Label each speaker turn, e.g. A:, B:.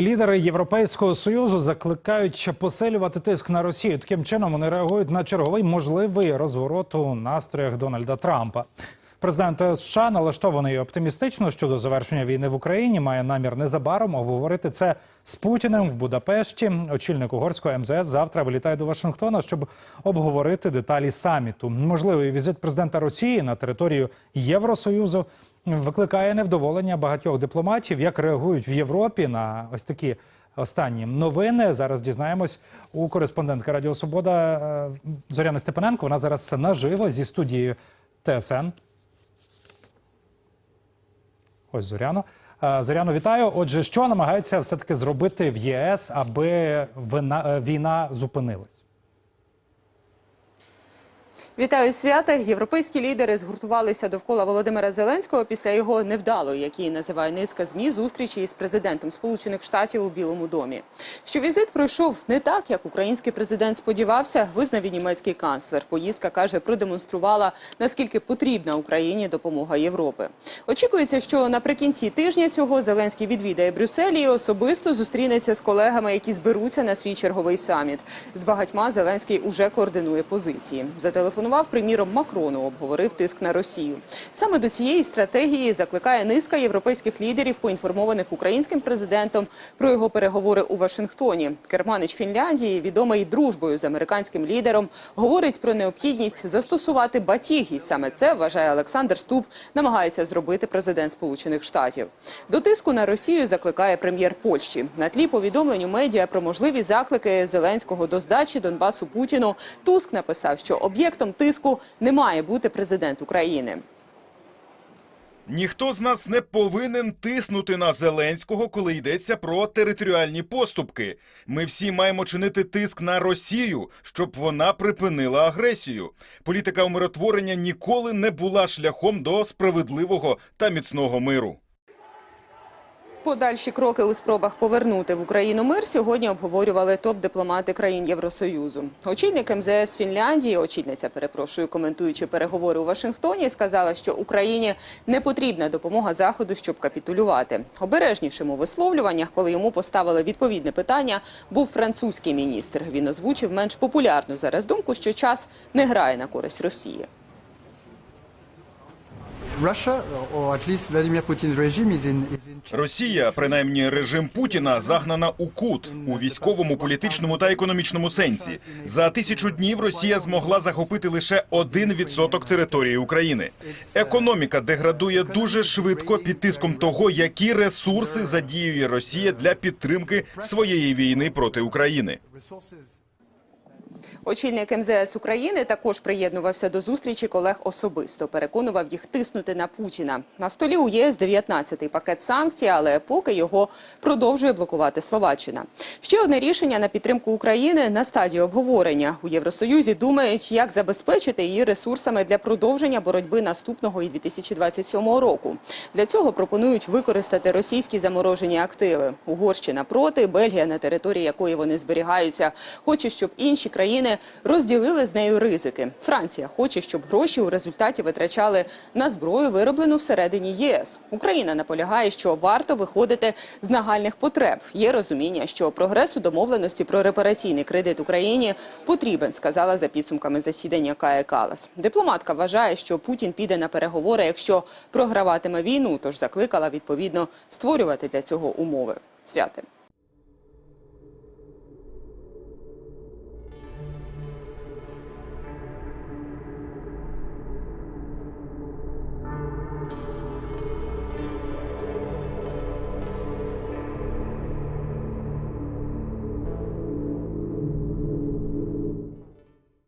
A: Лідери Європейського союзу закликають посилювати тиск на Росію. Таким чином вони реагують на черговий можливий розворот у настроях Дональда Трампа. Президент США налаштований оптимістично щодо завершення війни в Україні. Має намір незабаром обговорити це з Путіним в Будапешті. Очільник угорського МЗС завтра вилітає до Вашингтона, щоб обговорити деталі саміту. Можливий візит президента Росії на територію Євросоюзу викликає невдоволення багатьох дипломатів. Як реагують в Європі на ось такі останні новини? Зараз дізнаємось у кореспондентки Радіо Свобода е, Зоряни Степаненко. Вона зараз наживо зі студією ТСН. Ось Зоряно. Е, Зоряно, вітаю. Отже, що намагається все-таки зробити в ЄС, аби е, війна зупинилась?
B: Вітаю свята. Європейські лідери згуртувалися довкола Володимира Зеленського після його невдалої, як її називає низка змі, зустрічі із президентом Сполучених Штатів у Білому домі. Що візит пройшов не так, як український президент сподівався, визнав і німецький канцлер. Поїздка каже, продемонструвала наскільки потрібна Україні допомога Європи. Очікується, що наприкінці тижня цього Зеленський відвідає Брюссель і особисто зустрінеться з колегами, які зберуться на свій черговий саміт. З багатьма Зеленський уже координує позиції. Зателефонував приміром Макрону, обговорив тиск на Росію. Саме до цієї стратегії закликає низка європейських лідерів, поінформованих українським президентом про його переговори у Вашингтоні. Керманич Фінляндії, відомий дружбою з американським лідером, говорить про необхідність застосувати батіги. Саме це вважає Олександр Ступ, намагається зробити президент Сполучених Штатів. До тиску на Росію закликає прем'єр Польщі. На тлі повідомлень у медіа про можливі заклики Зеленського до здачі Донбасу Путіну. Туск написав, що об'єктом тиску не має бути президент України.
C: Ніхто з нас не повинен тиснути на Зеленського, коли йдеться про територіальні поступки. Ми всі маємо чинити тиск на Росію, щоб вона припинила агресію. Політика умиротворення ніколи не була шляхом до справедливого та міцного миру.
B: Подальші кроки у спробах повернути в Україну мир сьогодні обговорювали топ-дипломати країн Євросоюзу. Очільник МЗС Фінляндії, очільниця, перепрошую, коментуючи переговори у Вашингтоні, сказала, що Україні не потрібна допомога Заходу, щоб капітулювати. Обережнішим у висловлюваннях, коли йому поставили відповідне питання, був французький міністр. Він озвучив менш популярну зараз думку, що час не грає на користь Росії.
C: Росія, принаймні режим Путіна, загнана у кут у військовому, політичному та економічному сенсі. За тисячу днів Росія змогла захопити лише один відсоток території України. Економіка деградує дуже швидко під тиском того, які ресурси задіює Росія для підтримки своєї війни проти України.
B: Очільник МЗС України також приєднувався до зустрічі колег особисто. Переконував їх тиснути на Путіна. На столі у ЄС 19-й пакет санкцій, але поки його продовжує блокувати Словаччина. Ще одне рішення на підтримку України на стадії обговорення. У Євросоюзі думають, як забезпечити її ресурсами для продовження боротьби наступного і 2027 року. Для цього пропонують використати російські заморожені активи. Угорщина проти, Бельгія, на території якої вони зберігаються, хоче, щоб інші країни розділили з нею ризики. Франція хоче, щоб гроші у результаті витрачали на зброю, вироблену всередині ЄС. Україна наполягає, що варто виходити з нагальних потреб. Є розуміння, що прогрес у домовленості про репараційний кредит Україні потрібен, сказала за підсумками засідання Кая Калас. Дипломатка вважає, що Путін піде на переговори, якщо програватиме війну, тож закликала відповідно створювати для цього умови. Святе.